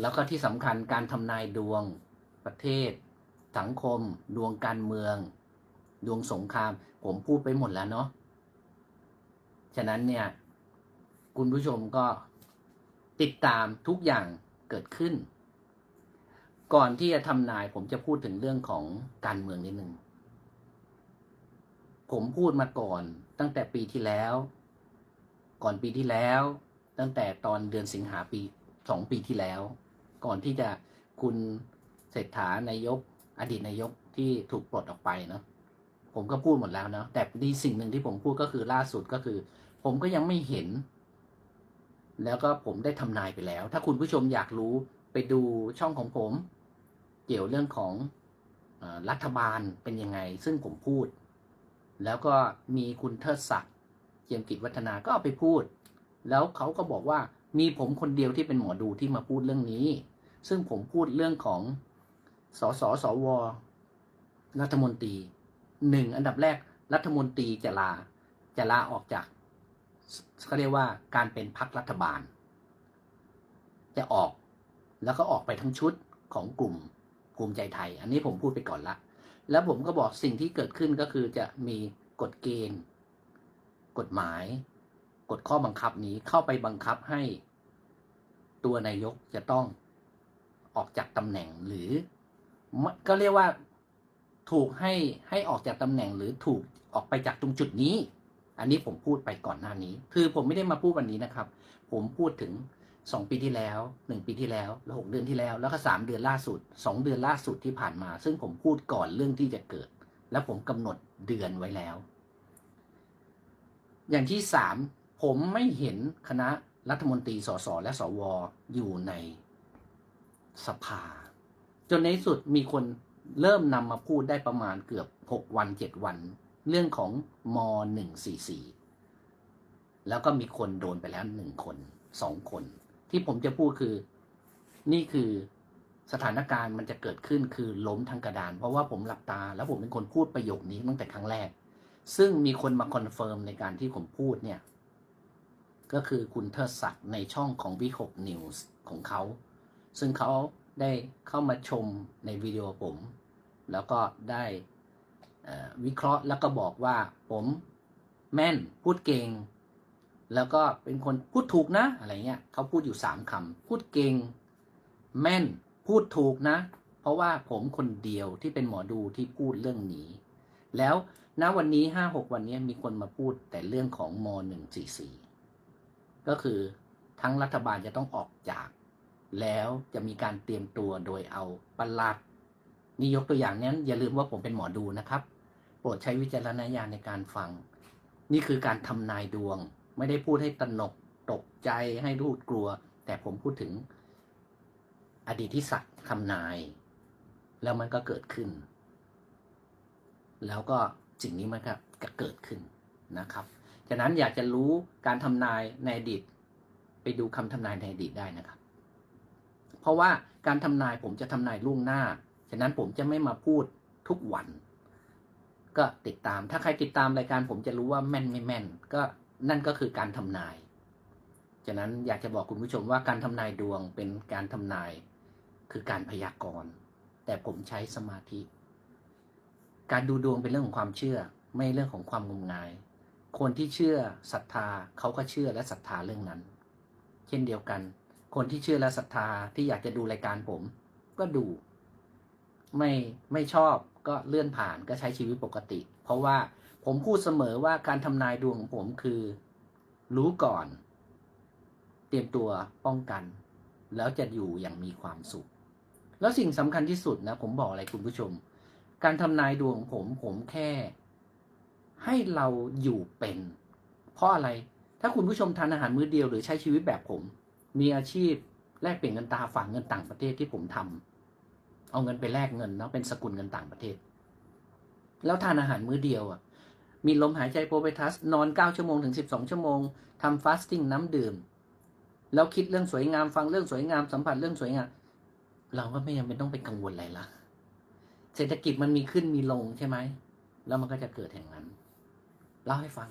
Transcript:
แล้วก็ที่สำคัญการทำนายดวงประเทศ สังคม ดวงการเมือง ดวงสงคราม ผมพูดไปหมดแล้วเนาะฉะนั้นเนี่ย คุณผู้ชมก็ติดตามทุกอย่างเกิดขึ้น ก่อนที่จะทำนายผมจะพูดถึงเรื่องของการเมืองนิดนึงผมพูดมาก่อนตั้งแต่ปีที่แล้ว ก่อนปีที่แล้ว ตั้งแต่ตอนเดือนสิงหาปีสองปีที่แล้ว ก่อนที่จะคุณเศรษฐานายก อดีตนายกที่ถูกปลดออกไปเนาะผมก็พูดหมดแล้วเนาะแต่ดีสิ่งหนึ่งที่ผมพูดก็คือล่าสุดก็คือ ผมก็ยังไม่เห็น แล้วก็ผมได้ทำนายไปแล้ว ถ้าคุณผู้ชมอยากรู้ไปดูช่องของผม เกี่ยวเรื่องของอรัฐบาลเป็นยังไง ซึ่งผมพูด แล้วก็มีคุณเทิดศักดิ์เจียมกิจวัฒนาก็เอาไปพูด แล้วเขาก็บอกว่ามีผมคนเดียวที่เป็นหมอดูที่มาพูดเรื่องนี้ ซึ่งผมพูดเรื่องของสสสว รัฐมนตรีหนึ่งอันดับแรกรัฐมนตรีจะลาจะลาออกจากเขาเรียกว่าการเป็นพักรัฐบาล จะออกแล้วก็ออกไปทั้งชุดของกลุ่มภูมิใจไทย อันนี้ผมพูดไปก่อนละ แล้วผมก็บอกสิ่งที่เกิดขึ้นก็คือจะมีกฎเกณฑ์ กฎหมาย กฎข้อบังคับนี้เข้าไปบังคับให้ตัวนายกจะต้อง ออกจากตำแหน่งหรือก็เรียกว่าถูกให้ให้ออกจากตำแหน่งหรือถูกออกไปจากตรงจุดนี้ อันนี้ผมพูดไปก่อนหน้านี้ คือผมไม่ได้มาพูดวันนี้นะครับ ผมพูดถึงสองปีที่แล้วหนึ่งปีที่แล้วแล้วหกเดือนที่แล้ว แล้วก็สามเดือนล่าสุดสองเดือนล่าสุดที่ผ่านมา ซึ่งผมพูดก่อนเรื่องที่จะเกิด แล้วผมกำหนดเดือนไว้แล้ว อย่างที่สามผมไม่เห็นคณะรัฐมนตรีสสและสวอยู่ใน สภา จนในสุดมีคนเริ่มนำมาพูดได้ประมาณเกือบหกวันเจ็ดวัน เรื่องของมหนึ่งสี่สี่แล้วก็มีคนโดนไปแล้วหนึ่งคนสองคน ที่ผมจะพูดคือนี่คือสถานการณ์มันจะเกิดขึ้นคือล้มทางกระดาน เพราะว่าผมหลับตา แล้วผมเป็นคนพูดประโยคนี้ตั้งแต่ครั้งแรก ซึ่งมีคนมาคอนเฟิร์มในการที่ผมพูดเนี่ย ก็คือคุณเทิดศักดิ์ในช่องของวิหกนิวส์ของเขา ซึ่งเขาได้เข้ามาชมในวิดีโอผม แล้วก็ได้วิเคราะห์แล้วก็บอกว่าผมแม่นพูดเก่ง แล้วก็เป็นคนพูดถูกนะอะไรเงี้ยเขาพูดอยู่สามคำพูดเก่ง แม่นพูดถูกนะ เพราะว่าผมคนเดียวที่เป็นหมอดูที่พูดเรื่องนี้ แล้วณวันนี้ห้าหกวันนี้มีคนมาพูดแต่เรื่องของมหนึ่งสี่สี่ก็คือทั้งรัฐบาลจะต้องออกจาก แล้วจะมีการเตรียมตัวโดยเอาปลัดนี่ยกตัวอย่างนี้อย่าลืมว่าผมเป็นหมอดูนะครับ โปรดใช้วิจารณญาณในการฟัง นี่คือการทำนายดวง ไม่ได้พูดให้ตระหนกตกใจให้รูดกลัว แต่ผมพูดถึงอดีตที่สัตว์ทำนาย แล้วมันก็เกิดขึ้น แล้วก็สิ่งนี้มันก็จะเกิดขึ้นนะครับ ฉะนั้นอยากจะรู้การทำนายในอดีต ไปดูคำทำนายในอดีตได้นะครับ เพราะว่าการทำนายผมจะทำนายล่วงหน้า ฉะนั้นผมจะไม่มาพูดทุกวัน ก็ติดตาม ถ้าใครติดตามรายการผมจะรู้ว่าแม่นไม่แม่น ก็นั่นก็คือการทำนาย ฉะนั้นอยากจะบอกคุณผู้ชมว่าการทำนายดวงเป็นการทำนายคือการพยากรณ์ แต่ผมใช้สมาธิ การดูดวงเป็นเรื่องของความเชื่อ ไม่เรื่องของความงมงาย คนที่เชื่อศรัทธาเขาก็เชื่อและศรัทธาเรื่องนั้น เช่นเดียวกัน คนที่เชื่อและศรัทธาที่อยากจะดูรายการผม ก็ดู ไม่ไม่ชอบก็เลื่อนผ่านก็ใช้ชีวิตปกติ เพราะว่าผมพูดเสมอว่าการทำนายดวงของผมคือ รู้ก่อน เตรียมตัวป้องกัน แล้วจะอยู่อย่างมีความสุข แล้วสิ่งสำคัญที่สุดนะ ผมบอกอะไรคุณผู้ชม การทำนายดวงของผมผมแค่ ให้เราอยู่เป็น เพราะอะไร ถ้าคุณผู้ชมทานอาหารมื้อเดียวหรือใช้ชีวิตแบบผม มีอาชีพแลกเปลี่ยนเงินตาฝากเงินต่างประเทศที่ผมทำเอาเงินไปแลกเงินเนาะเป็นสกุลเงินต่างประเทศ แล้วทานอาหารมื้อเดียวอะ มีลมหายใจโปรเบทัส นอน 9 ชั่วโมงถึง 12 ชั่วโมงทำฟาสติ้งน้ำดื่ม แล้วคิดเรื่องสวยงามฟังเรื่องสวยงามสัมผัสเรื่องสวยงาม เราก็ไม่จำเป็นต้องไปกังวลอะไรละเศรษฐกิจมันมีขึ้นมีลงใช่ไหมแล้วมันก็จะเกิดแห่งนั้นเล่าให้ฟัง